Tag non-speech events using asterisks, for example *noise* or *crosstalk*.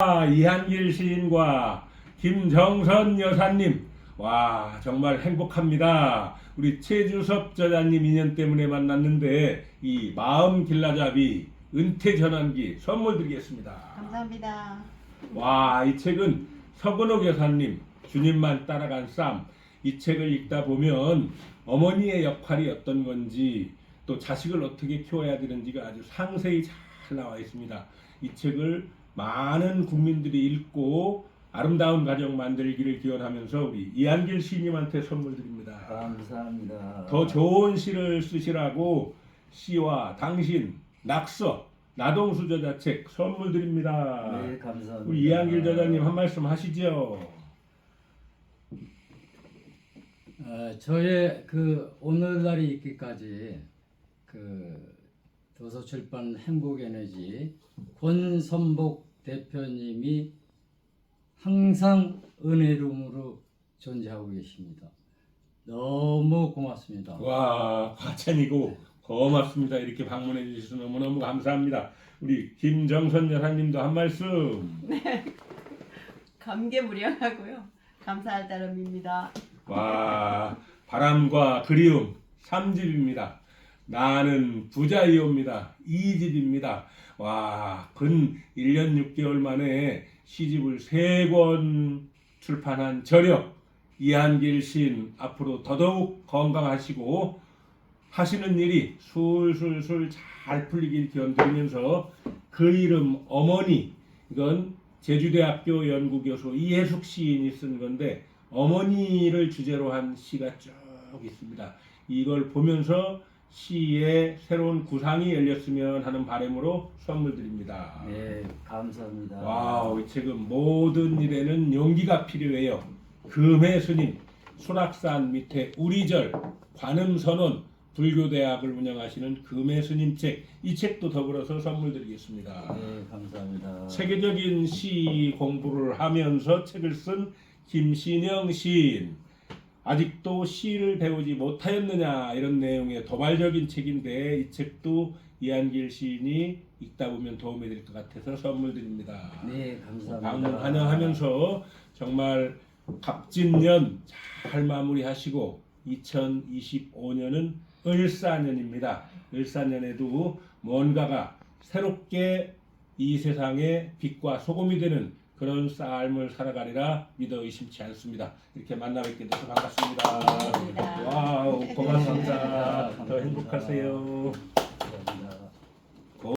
이한길 시인과 김정선 여사님 와 정말 행복합니다. 우리 최주섭 저자님 인연 때문에 만났는데 이 마음 길라잡이 은퇴 전환기 선물 드리겠습니다. 감사합니다. 와 이 책은 서근옥 여사님 주님만 따라간 쌈 이 책을 읽다 보면 어머니의 역할이 어떤 건지 또 자식을 어떻게 키워야 되는지가 아주 상세히 잘 나와 있습니다. 이 책을 많은 국민들이 읽고 아름다운 가정 만들기를 기원하면서 우리 이한길 시인님한테 선물 드립니다. 감사합니다. 더 좋은 시를 쓰시라고 시와 당신 낙서 나동수 저자책 선물 드립니다. 네, 감사합니다. 우리 이한길 저자님 한 말씀 하시죠. 어, 저의 그 오늘날이 있기까지 그 도서출판 행복에너지 권선복 대표님이 항상 은혜로움으로 존재하고 계십니다. 너무 고맙습니다. 와 과찬이고 고맙습니다. 이렇게 방문해 주셔서 너무너무 감사합니다. 우리 김정선 여사님도 한 말씀. *laughs* 감개무량하고요. 감사할 따름입니다. 와 바람과 그리움 3집입니다. 나는 부자이옵니다. 2집입니다. 와 근 1년 6개월 만에 시집을 3권 출판한 저력 이한길 시인 앞으로 더더욱 건강하시고 하시는 일이 술술술 잘 풀리길 기원드리면서 그 이름 어머니 이건 제주대학교 연구교수 이해숙 시인이 쓴 건데 어머니를 주제로 한 시가 쭉 있습니다. 이걸 보면서 시의 새로운 구상이 열렸으면 하는 바람으로 선물 드립니다. 네, 감사합니다. 와우, 이 책은 모든 일에는 용기가 필요해요. 금의 스님, 수락산 밑에 우리절, 관음선언, 불교대학을 운영하시는 금의 스님 책, 이 책도 더불어서 선물 드리겠습니다. 네, 감사합니다. 세계적인 시 공부를 하면서 책을 쓴 김신영 시인. 아직도 시를 배우지 못하였느냐 이런 내용의 도발적인 책인데 이 책도 이한길 시인이 읽다 보면 도움이 될 것 같아서 선물 드립니다. 네, 감사합니다. 방문 환영하면서 정말 갑진년 잘 마무리하시고 2025년은 을사년입니다. 을사년에도 뭔가가 새롭게 이 세상에 빛과 소금이 되는 그런 삶을 살아가리라 믿어 의심치 않습니다. 이렇게 만나 뵙게 돼서 반갑습니다. 와우 고맙습니다. 감사합니다. 더 행복하세요.